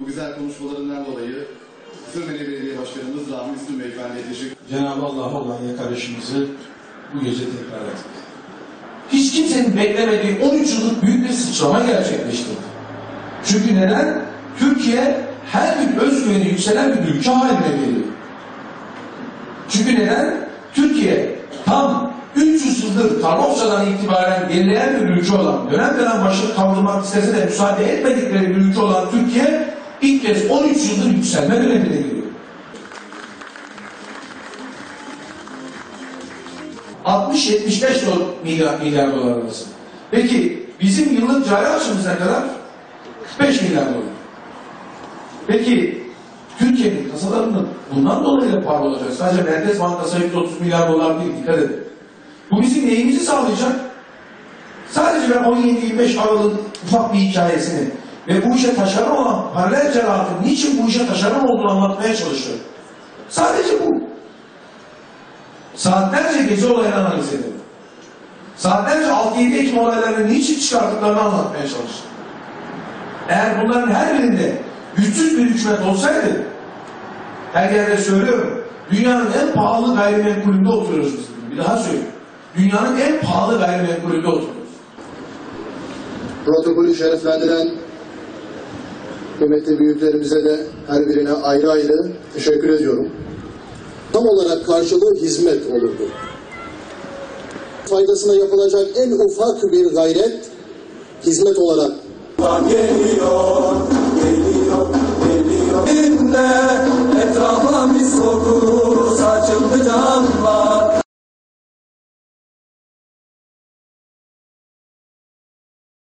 Bu güzel konuşmalarından dolayı Sırmeli Belediye Başkanımız Rahmi Üstün Beyefendi'ye teşekkür Cenab-ı Allah'a olan yakarışımızı bu gece tekrar ettik. hiç kimsenin beklemediği 13 yıllık büyük bir sıçrama gerçekleştirdi. Çünkü neden? Türkiye her gün özgüveni yükselen bir ülke haline geliyor. Çünkü neden? Türkiye 300 yıldır Karlofça'dan itibaren gerileyen bir ülke olan, dönem dönem başını kaldırmak istese de müsaade etmedikleri bir ülke olan Türkiye ilk kez 13 yıldır yükselme dönemine giriyor. 60-75 do- milyar, milyar dolar arası. Peki bizim yıllık cari açımız ne kadar? 45 milyar dolar. Peki Türkiye'nin kasalarının bundan dolayı da pahalı olacak. Sadece Merkez Bankası 130 milyar dolar değil dikkat edin. Bu bizim neyimizi sağlayacak? Sadece ben 17-25 Aralık ufak bir hikayesini ve bu işe taşeron olan paralel cerahatın niçin bu işe taşeron olduğunu anlatmaya çalışıyorum. Sadece bu. Saatlerce gezi olayını analiz ediyorum. Saatlerce 6-7 Ekim olaylarını niçin çıkarttıklarını anlatmaya çalıştım. Eğer bunların her birinde güçsüz bir hükümet olsaydı, her yerde söylüyorum, dünyanın en pahalı gayrimenkulünde oturuyoruz biz. Bir daha söyleyeyim. Dünyanın en pahalı gayrimenkulünde oturuyoruz. protokolü şereflendiren kıymetli büyüklerimize de her birine ayrı ayrı teşekkür ediyorum. Tam olarak karşılığı hizmet olurdu. Faydasına yapılacak en ufak bir gayret hizmet olarak Geliyor, geliyor,